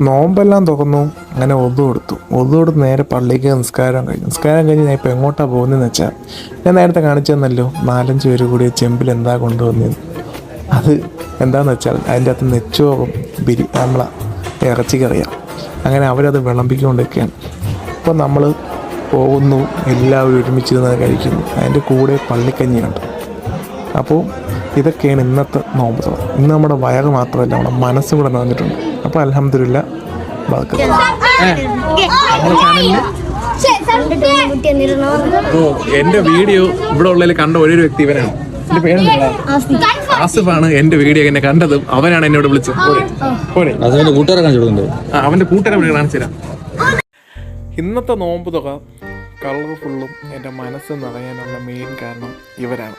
നോമ്പെല്ലാം തുറന്നു അങ്ങനെ ഒതു കൊടുത്തു. ഒതു കൊടുത്ത് നേരെ പള്ളിക്ക് നിസ്കാരം കഴിഞ്ഞു. നിസ്കാരം കഴിഞ്ഞ് ഞാൻ ഇപ്പോൾ എങ്ങോട്ടാണ് പോകുന്നതെന്ന് വെച്ചാൽ ഞാൻ നേരത്തെ കാണിച്ചു തന്നല്ലോ നാലഞ്ച് പേര് കൂടി ചെമ്പിൽ എന്താ കൊണ്ടുവന്നത് അത് എന്താണെന്ന് വെച്ചാൽ അതിന്റെ അകത്ത് നെച്ചോറും ബിരി നമ്മളെ ഇറച്ചിക്കറിയാം. അങ്ങനെ അവരത് വിളമ്പിക്കൊണ്ടിരിക്കുകയാണ്. അപ്പോൾ നമ്മൾ പോകുന്നു എല്ലാവരും ഒരുമിച്ചിരുന്ന് കഴിക്കുന്നു. അതിന്റെ കൂടെ പള്ളിക്കഞ്ഞിയുണ്ട്. അപ്പോൾ ഇതൊക്കെയാണ് ഇന്നത്തെ നോമ്പ് ഇന്ന് നമ്മുടെ വയറ് മാത്രമല്ല നമ്മുടെ മനസ്സും കൂടെ നിറഞ്ഞിട്ടുണ്ട്. അപ്പോൾ അലഹമില്ല എന്റെ വീഡിയോ ഇവിടെ ഉള്ളതിൽ കണ്ട ഒരു വ്യക്തി ഇവനാണ്. എന്റെ പേരെന്താ? ആസിഫാണ് എന്റെ വീഡിയോ എന്നെ കണ്ടതും. അവനാണ് എന്നോട് വിളിച്ചത്. പോരെ? കൂട്ടുകാരെ കാണിച്ചു അവന്റെ കൂട്ടരെ ഇവിടെ കാണിച്ചു തരാം. ഇന്നത്തെ നോമ്പ് തുക കളർഫുള്ളും എന്റെ മനസ്സ് നിറയാനുള്ള മെയിൻ കാരണം ഇവരാണ്.